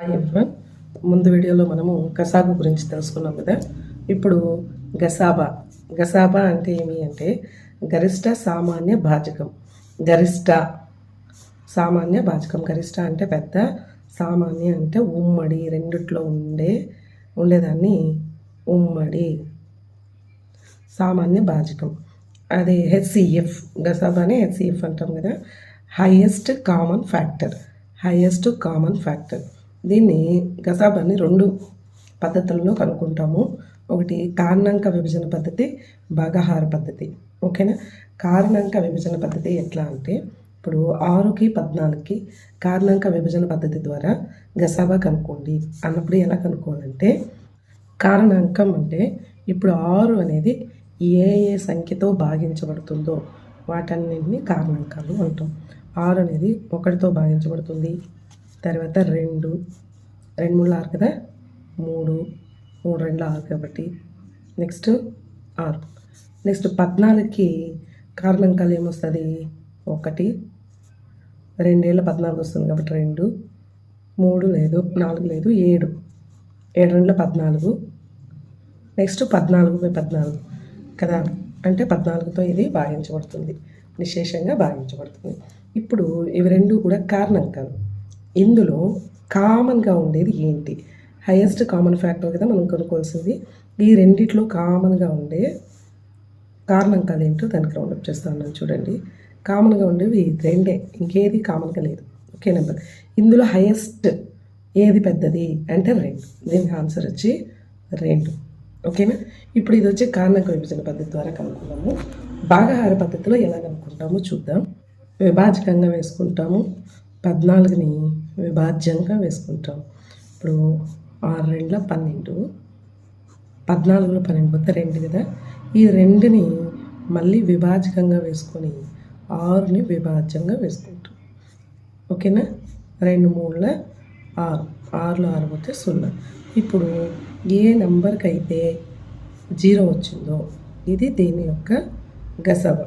Hi everyone ముందు వీడియోలో మనము గసాబు గురించి తెలుసుకున్నాం కదా. ఇప్పుడు గసాబా. గసాబా అంటే ఏమి అంటే గరిష్ట సామాన్య భాజకం. గరిష్ట సామాన్య భాజకం. గరిష్ట అంటే పెద్ద సామాన్య అంటే ఉమ్మడి రెండిట్లో ఉండే ఉండేదాన్ని ఉమ్మడి. సామాన్య భాజకం. అది హెచ్సిఎఫ్. గసాబాని హెచ్సిఎఫ్ అంటాం కదా. Highest common factor highest common factor దీన్ని గసాబాని రెండు పద్ధతుల్లో కనుక్కుంటాము. ఒకటి కారణాంక విభజన పద్ధతి భాగాహార పద్ధతి. ఓకేనా? కారణాంక విభజన పద్ధతి ఎట్లా అంటే ఇప్పుడు ఆరుకి పద్నాలుగుకి కారణాంక విభజన పద్ధతి ద్వారా గసాబా కనుక్కోండి. అన్నప్పుడు ఎలా కనుక్కోవాలంటే కారణాంకం అంటే ఇప్పుడు ఆరు అనేది ఏ ఏ సంఖ్యతో భాగించబడుతుందో వాటన్నింటినీ కారణాంకాలు అంటాం. ఆరు అనేది ఒకటితో భాగించబడుతుంది. తర్వాత రెండు రెండు మూడు ఆరు కదా? మూడు మూడు రెండు ఆరు కాబట్టి నెక్స్ట్ ఆరు. నెక్స్ట్ పద్నాలుగుకి కారణంకాలు ఏమొస్తుంది? ఒకటి రెండేళ్ళ పద్నాలుగు వస్తుంది కాబట్టి రెండు మూడు లేదు నాలుగు లేదు ఏడు. ఏడు రెండుల పద్నాలుగు. నెక్స్ట్ పద్నాలుగు బై పద్నాలుగు కదా? అంటే పద్నాలుగుతో ఇది భాగించబడుతుంది. విశేషంగా భాగించబడుతుంది. ఇప్పుడు ఇవి రెండు కూడా కారణాంకాలు ఇందులో కామన్గా ఉండేది ఏంటి? హైయెస్ట్ కామన్ ఫ్యాక్టర్ కదా మనం కొనుక్కోవాల్సింది. ఈ రెండిట్లో కామన్గా ఉండే కారణాంకాలు ఏంటో దానికి రౌండప్ చేస్తాను చూడండి. కామన్గా ఉండేవి రెండే ఇంకేది కామన్గా లేదు. Okay number. ఇందులో హైయెస్ట్ ఏది పెద్దది అంటే రెండు. దీనికి ఆన్సర్ వచ్చి రెండు. ఓకేనా ఇప్పుడు ఇది వచ్చి కారణాంక విభజన పద్ధతి ద్వారా కనుక్కున్నాము భాగాహార పద్ధతిలో ఎలా కనుక్కుంటామో చూద్దాం. విభాజకంగా వేసుకుంటాము. పద్నాలుగుని విభాజ్యంగా వేసుకుంటాం. ఇప్పుడు ఆరు రెండుల పన్నెండు పద్నాలుగులో పన్నెండు మొత్తం రెండు కదా? ఈ రెండుని మళ్ళీ విభాజకంగా వేసుకొని ఆరుని విభాజ్యంగా వేసుకుంటాం. ఓకేనా? రెండు మూడుల ఆరు ఆరులో ఆరు పోతే సున్నా. ఇప్పుడు ఏ నెంబర్కి అయితే జీరో వచ్చిందో ఇది దీని యొక్క గసవ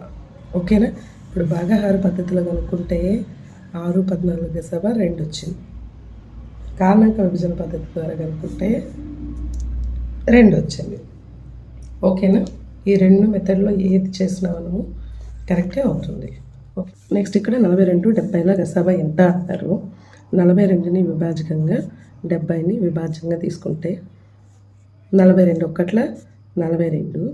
ఓకేనా? ఇప్పుడు భాగాహార పద్ధతిలో కనుక్కుంటే ఆరు పద్నాలుగు గసబ రెండు వచ్చింది కారణాంక విభజన పద్ధతి ద్వారా కనుక్కుంటే రెండు వచ్చింది ఓకేనా? ఈ రెండు మెథడ్లో ఏది చేసినా మనము కరెక్టే అవుతుంది. ఓకే. నెక్స్ట్ ఇక్కడ నలభై రెండు డెబ్బైలో గసాబా ఎంత అంటారు? నలభై రెండుని విభాజకంగా డెబ్బైని విభాజకంగా తీసుకుంటే నలభై రెండు ఒక్కట్ల నలభై రెండు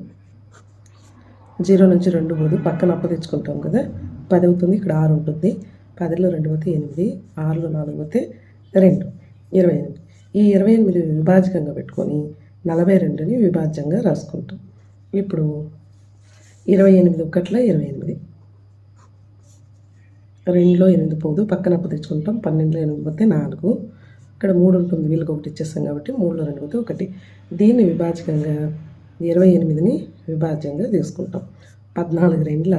జీరో నుంచి రెండు పోదు. పక్కన అప్పు తెచ్చుకుంటాం కదా. పది అవుతుంది. ఇక్కడ ఆరు ఉంటుంది. పదిలో రెండు పోతే ఎనిమిది ఆరులో నాలుగు పోతే రెండు ఇరవై ఎనిమిది. ఈ ఇరవై ఎనిమిది విభాజకంగా పెట్టుకొని నలభై రెండుని విభాజ్యంగా రాసుకుంటాం. ఇప్పుడు ఇరవై ఎనిమిది ఒకట్ల ఇరవై ఎనిమిది. రెండులో ఎనిమిది పోదు పక్కన అప్పు తెచ్చుకుంటాం. పన్నెండులో ఎనిమిది పోతే నాలుగు. ఇక్కడ మూడు ఉంటుంది వీళ్ళకి ఒకటి ఇచ్చేస్తాం కాబట్టి మూడులో రెండు పోతే ఒకటి. దీన్ని విభాజకంగా ఇరవై ఎనిమిదిని విభాజ్యంగా తీసుకుంటాం. పద్నాలుగు రెండుల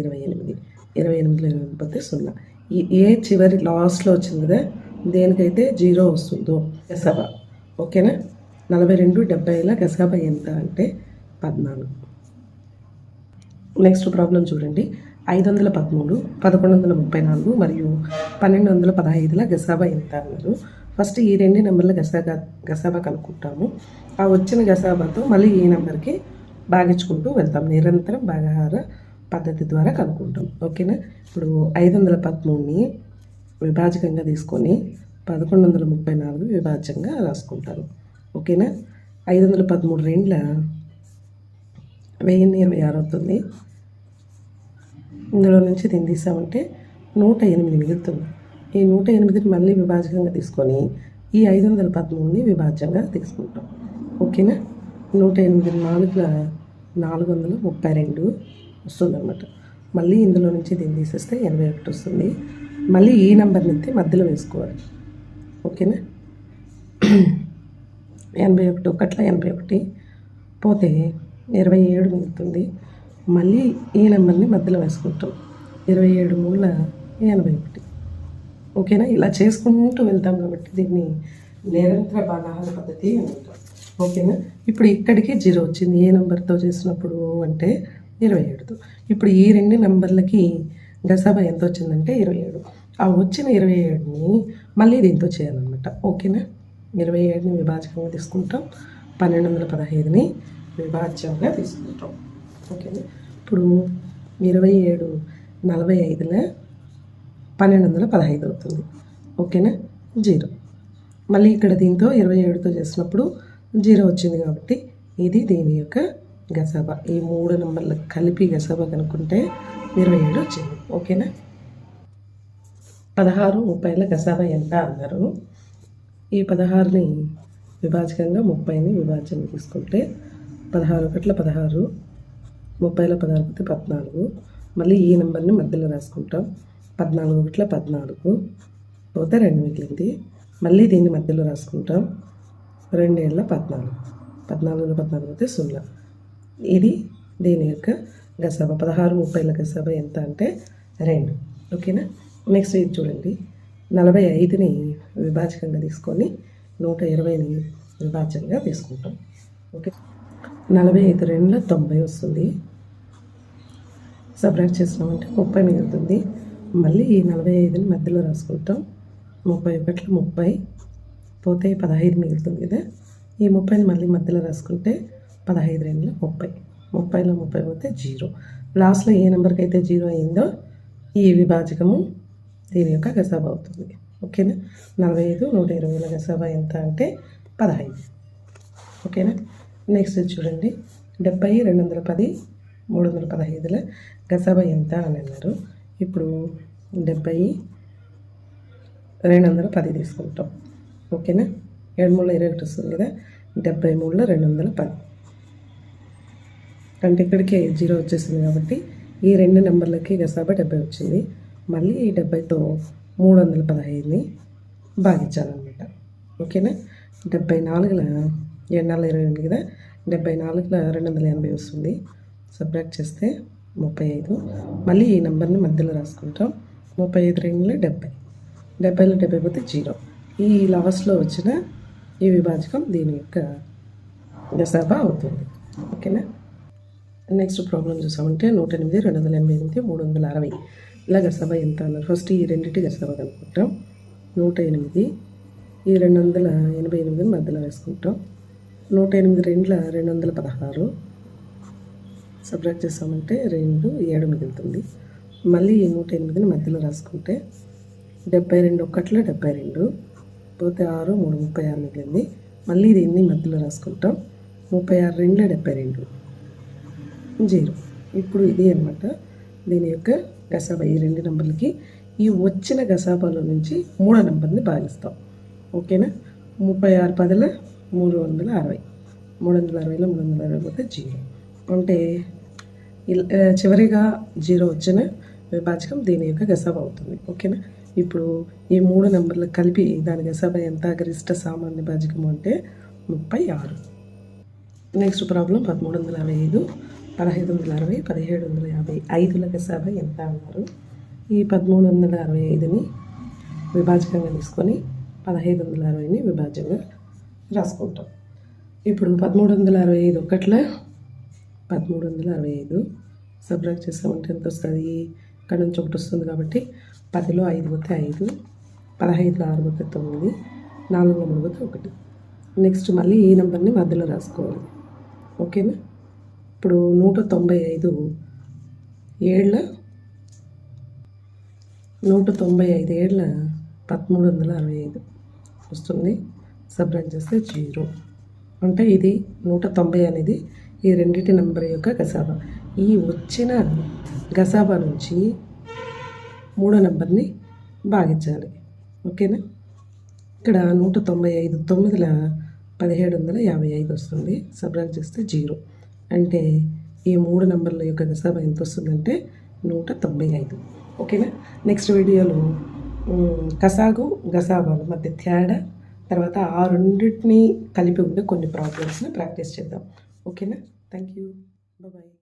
ఇరవై ఎనిమిది. ఇరవై ఎనిమిదిలో ఎనిమిది పోతే సున్నా. ఏ చివరి లాస్ట్లో వచ్చింది కదా దేనికైతే జీరో వస్తుందో గసబ ఓకేనా? నలభై రెండు డెబ్బైల గసాబా ఎంత అంటే పద్నాలుగు. నెక్స్ట్ ప్రాబ్లం చూడండి. ఐదు వందల పదమూడు పదకొండు వందల ముప్పై నాలుగు మరియు పన్నెండు వందల పదహైదుల గసాబా ఎంత అన్నారు? ఫస్ట్ ఈ రెండు నెంబర్ల గసాబా గసాబా కనుక్కుంటాము. ఆ వచ్చిన గసాబాతో మళ్ళీ ఈ నెంబర్కి భాగించుకుంటూ వెళ్తాం. నిరంతరం భాగాహార పద్ధతి ద్వారా కనుక్కుంటాం. ఓకేనా? ఇప్పుడు ఐదు వందల పదమూడుని విభాజకంగా తీసుకొని పదకొండు వందల ముప్పై నాలుగు విభాజ్యంగా రాసుకుంటాను ఓకేనా? ఐదు వందల పదమూడు రెండ్ల వెయ్యిన్ని ఇరవై ఆరు అవుతుంది. ఇందులో నుంచి దీన్ని తీసామంటే నూట ఎనిమిది మిగులుతుంది. ఈ నూట ఎనిమిదిని మళ్ళీ విభాజకంగా తీసుకొని ఈ ఐదు వందల పదమూడుని విభాజ్యంగా తీసుకుంటాం. ఓకేనా? నూట ఎనిమిది నాలుగుల నాలుగు వందల ముప్పై రెండు. వస్తుంది అనమాట మళ్ళీ ఇందులో నుంచి దీన్ని తీసేస్తే ఎనభై ఒకటి వస్తుంది. మళ్ళీ ఈ నెంబర్ని ఎత్తి మధ్యలో వేసుకోవాలి. ఓకేనా? ఎనభై ఒకటి ఒకట్ల ఎనభై ఒకటి పోతే ఇరవై ఏడు మిగులుతుంది. మళ్ళీ ఈ నెంబర్ని మధ్యలో వేసుకుంటాం. ఇరవై ఏడు మూల ఎనభై ఒకటి. ఓకేనా? ఇలా చేసుకుంటూ వెళ్తాం కాబట్టి దీన్ని నిరంతర భాగాహార పద్ధతి అని అంటాం. ఓకేనా? ఇప్పుడు ఇక్కడికి జీరో వచ్చింది. ఏ నెంబర్తో చేసినప్పుడు అంటే ఇరవై ఏడుతో ఇప్పుడు ఈ రెండు నెంబర్లకి గసాబా ఎంత వచ్చిందంటే ఇరవై ఏడు. ఆ వచ్చిన ఇరవై ఏడుని మళ్ళీ దీంతో చేయాలన్నమాట. ఓకేనా? ఇరవై ఏడుని విభాజకంగా తీసుకుంటాం. పన్నెండు వందల పదహైదుని విభాజ్యంగా తీసుకుంటాం. ఓకేనా? ఇప్పుడు ఇరవై ఏడు నలభై ఐదుల పన్నెండు వందల పదహైదు అవుతుంది. ఓకేనా? జీరో. మళ్ళీ ఇక్కడ దీంతో ఇరవై ఏడుతో చేసినప్పుడు జీరో వచ్చింది కాబట్టి ఇది దీని యొక్క గసాబ. ఈ మూడు నెంబర్లు కలిపి గసాబా కనుక్కుంటే ఇరవై ఏడు వచ్చింది. ఓకేనా? పదహారు ముప్పైల గసాబా ఎంత అన్నారు? ఈ పదహారుని విభాజకంగా ముప్పైని విభాజన తీసుకుంటే పదహారు ఒకట్ల పదహారు ముప్పైలో పదహారు పోతే పద్నాలుగు. మళ్ళీ ఈ నెంబర్ని మధ్యలో రాసుకుంటాం. పద్నాలుగు ఒకట్ల పద్నాలుగు పోతే రెండు మిగిలింది. మళ్ళీ దీన్ని మధ్యలో రాసుకుంటాం. రెండేళ్ళ పద్నాలుగు. పద్నాలుగులో పద్నాలుగు పోతే సున్నా. ఇది దీని యొక్క గసబ. పదహారు ముప్పైల గసబ ఎంత అంటే రెండు. ఓకేనా? నెక్స్ట్ ఇది చూడండి. నలభై ఐదుని విభాజకంగా తీసుకొని నూట ఇరవైని విభాజకంగా తీసుకుంటాం. ఓకే? నలభై ఐదు రెండులో తొంభై వస్తుంది. సబ్రాక్ట్ చేసినామంటే ముప్పై మిగులుతుంది మళ్ళీ ఈ నలభై ఐదుని మధ్యలో రాసుకుంటాం. ముప్పై ఒకట్లో ముప్పై పోతే పదహైదు మిగులుతుంది కదా. ఈ ముప్పైని మళ్ళీ మధ్యలో రాసుకుంటే పదహైదు రెండుల ముప్పై. ముప్పైలో ముప్పై పోతే జీరో. లాస్ట్లో ఏ నెంబర్కి అయితే జీరో అయిందో ఈ విభాజకము దీని యొక్క గసాబా అవుతుంది. ఓకేనా? నలభై ఐదు నూట ఇరవైల గసాబా ఎంత అంటే పదహైదు. ఓకేనా? నెక్స్ట్ చూడండి. డెబ్బై రెండు వందల పది మూడు వందల పదహైదుల గసాబా ఎంత అని అన్నారు. ఇప్పుడు డెబ్బై రెండు వందల పది తీసుకుంటాం. ఓకేనా? ఏడు మూడు ఇరవై ఒకటి వస్తుంది కదా? డెబ్బై మూడులో రెండు వందల పది అంటే ఇక్కడికే జీరో వచ్చేసింది కాబట్టి ఈ రెండు నెంబర్లకి గసాబా డెబ్బై వచ్చింది. మళ్ళీ ఈ డెబ్బైతో మూడు వందల పదహైదుని భాగించాలన్నమాట. ఓకేనా? డెబ్బై నాలుగుల ఏడు ఇరవై ఎనిమిది కదా? డెబ్బై నాలుగుల రెండు వందల ఎనభై వస్తుంది. సబ్రాక్ట్ చేస్తే ముప్పై ఐదు. మళ్ళీ ఈ నెంబర్ని మధ్యలో రాసుకుంటాం. ముప్పై ఐదు రెండులో డెబ్బై. డెబ్బైలో డెబ్బై పోతే జీరో. ఈ లాస్ట్లో వచ్చిన ఈ విభాజకం దీని యొక్క గసాబా అవుతుంది. ఓకేనా? నెక్స్ట్ ప్రాబ్లం చూసామంటే నూట ఎనిమిది రెండు వందల ఎనభై ఎనిమిది మూడు వందల అరవై ఇలా గసభ ఎంత అన్నారు? ఫస్ట్ ఈ రెండింటి గసాబా కనుక్కుంటాం. నూట ఎనిమిది ఈ రెండు వందల ఎనభై ఎనిమిదిని మధ్యలో వేసుకుంటాం. నూట ఎనిమిది రెండుల రెండు వందల పదహారు సపరేట్ చేసామంటే రెండు ఏడు మిగులుతుంది. మళ్ళీ ఈ నూట ఎనిమిదిని మధ్యలో రాసుకుంటే డెబ్బై రెండు ఒక్కట్లో డెబ్బై రెండు పోతే ఆరు మూడు ముప్పై ఆరు మిగిలింది. మళ్ళీ దీన్ని మధ్యలో రాసుకుంటాం? ముప్పై ఆరు రెండులో డెబ్బై రెండు జీరో. ఇప్పుడు ఇది అనమాట దీని యొక్క గసాబా ఈ రెండు నెంబర్లకి ఈ వచ్చిన గసాబాలో నుంచి మూడో నెంబర్ని భాగిస్తాం. ఓకేనా? ముప్పై ఆరు పదుల మూడు వందల అరవై. మూడు వందల అరవైలో మూడు వందల అరవై పోతే జీరో. అంటే చివరిగా జీరో వచ్చిన విభాజకం దీని యొక్క గసాబా అవుతుంది. ఓకేనా? ఇప్పుడు ఈ మూడు నెంబర్లు కలిపి దాని గసాబా ఎంత? గరిష్ట సామాన్య భాజకం అంటే ముప్పై ఆరు. నెక్స్ట్ ప్రాబ్లం పదమూడు వందల అరవై ఐదు. పదహైదు వందల అరవై పదిహేడు వందల యాభై ఐదు గసాబా ఎంత అన్నారు? ఈ పదమూడు వందల అరవై ఐదుని విభాజకంగా తీసుకొని పదహైదు వందల అరవైని విభాజంగా రాసుకుంటాం. ఇప్పుడు పదమూడు వందల అరవై ఐదు ఒకట్ల పదమూడు వందల అరవై ఐదు సబ్రాక్ట్ చేసామంటే ఎంత వస్తుంది? ఇక్కడ నుంచి ఒకటి వస్తుంది కాబట్టి పదిలో ఐదు పోతే ఐదు పదహైదులో ఆరు పోతే తొమ్మిది నాలుగులో మూడు పోతే ఒకటి. నెక్స్ట్ మళ్ళీ ఈ నెంబర్ని మధ్యలో రాసుకోవాలి. ఓకేనా? ఇప్పుడు నూట తొంభై ఐదు ఏళ్ళ నూట తొంభై ఐదు ఏళ్ళ పదమూడు వందల అరవై ఐదు వస్తుంది. సబ్రాక్ట్ చేస్తే జీరో. అంటే ఇది నూట తొంభై అనేది ఈ రెండింటి నెంబర్ యొక్క గసాబా. ఈ వచ్చిన గసాబా నుంచి మూడో నెంబర్ని భాగించాలి. ఓకేనా? ఇక్కడ నూట తొంభై ఐదు తొమ్మిదిల పదిహేడు వందల యాభై ఐదు వస్తుంది. సబ్రాక్ట్ చేస్తే జీరో. అంటే ఈ మూడు నెంబర్ల యొక్క గసాబా ఎంత వస్తుందంటే నూట తొంభై ఐదు. ఓకేనా? నెక్స్ట్ వీడియోలో కసాగు గసాబాల మధ్య తేడా తర్వాత ఆ రెండింటిని కలిపి ఉండే కొన్ని ప్రాబ్లమ్స్ని ప్రాక్టీస్ చేద్దాం. ఓకేనా? Thank you bye